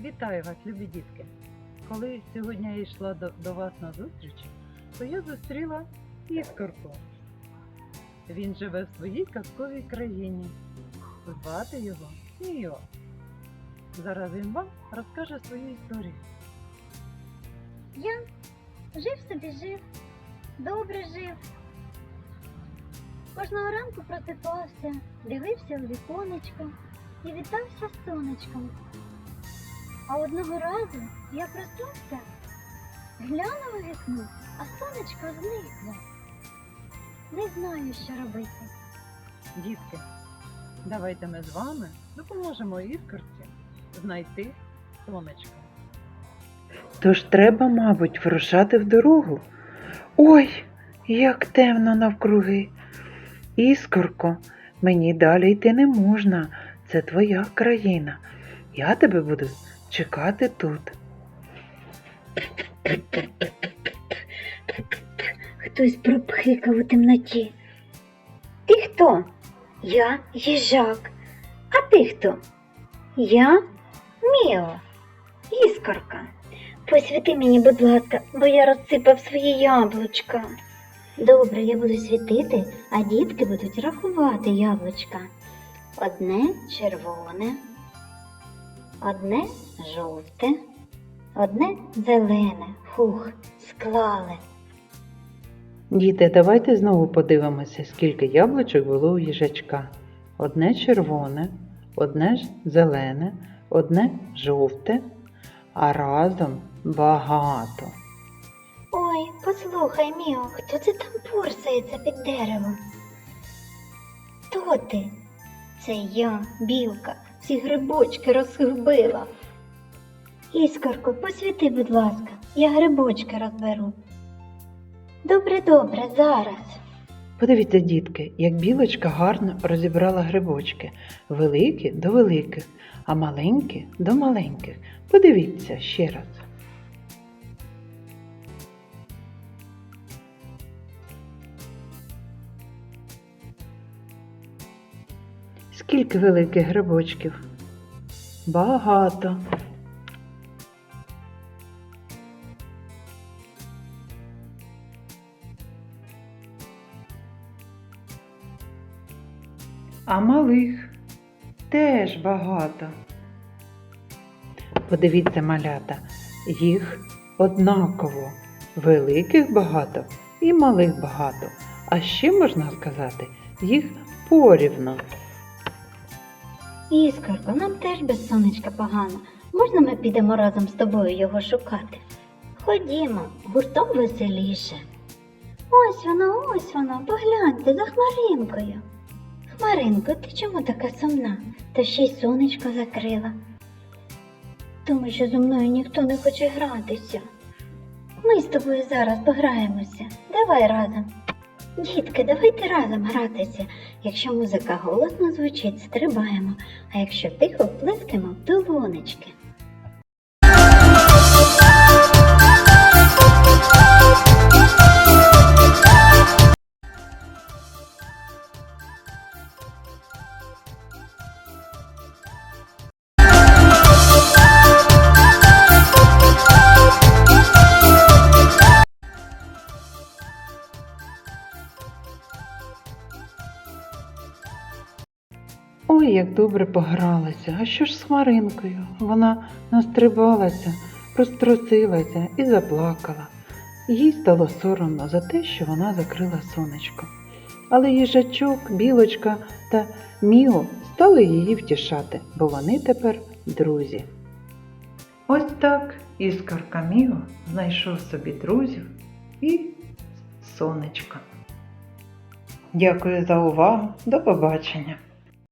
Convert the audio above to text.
Вітаю вас, любі дітки! Коли сьогодні я йшла до, до вас на зустріч, то я зустріла іскорку. Він живе в своїй казковій країні. Звати його Міо. Зараз він вам розкаже свою історію. Я жив собі жив, добре жив. Кожного ранку просипався, дивився в віконечко і вітався сонечком. А одного разу я проснувся, глянув у вікно, а сонечко зникло. Не знаю, що робити. Дітки, давайте ми з вами допоможемо іскорці знайти сонечко. Тож треба, мабуть, вирушати в дорогу. Ой, як темно навкруги. Іскорко, мені далі йти не можна. Це твоя країна. Я тебе буду чекати тут. Хтось пропхикав у темноті. Ти хто? Я їжак. А ти хто? Я Міо, іскорка. Посвіти мені, будь ласка, бо я розсипав свої яблучка. Добре, я буду світити, а дітки будуть рахувати яблучка. Одне червоне, одне жовте, одне зелене. Фух, склали. Діти, давайте знову подивимося, скільки яблучок було у їжачка. Одне червоне, одне ж зелене, одне жовте, а разом багато. Ой, послухай, Міо, хто це там порсається під деревом? Хто ти? Це я, білка, всі грибочки розгубила. Іскорко, посвіти, будь ласка, я грибочки розберу. Добре, добре, зараз. Подивіться, дітки, як білочка гарно розібрала грибочки, великі до великих, а маленькі до маленьких. Подивіться ще раз. Скільки великих грибочків? Багато. А малих теж багато. Подивіться, малята, їх однаково. Великих багато і малих багато. А ще можна сказати, їх порівно. Іскорко, нам теж без сонечка погано. Можна ми підемо разом з тобою його шукати? Ходімо, гуртом веселіше. Ось воно, ось воно, погляньте за хмаринкою. Хмаринко, ти чому така сумна? Та ще й сонечко закрила. Тому що зі мною ніхто не хоче гратися. Ми з тобою зараз пограємося. Давай разом. Дітки, давайте разом гратися. Якщо музика голосно звучить, стрибаємо, а якщо тихо, плескаємо долонечки. Ой, як добре погралася. А що ж з хмаринкою? Вона настрибалася, розтрусилася і заплакала. Їй стало соромно за те, що вона закрила сонечко. Але їжачок, білочка та Міо стали її втішати, бо вони тепер друзі. Ось так іскорка Міо знайшов собі друзів і сонечко. Дякую за увагу. До побачення!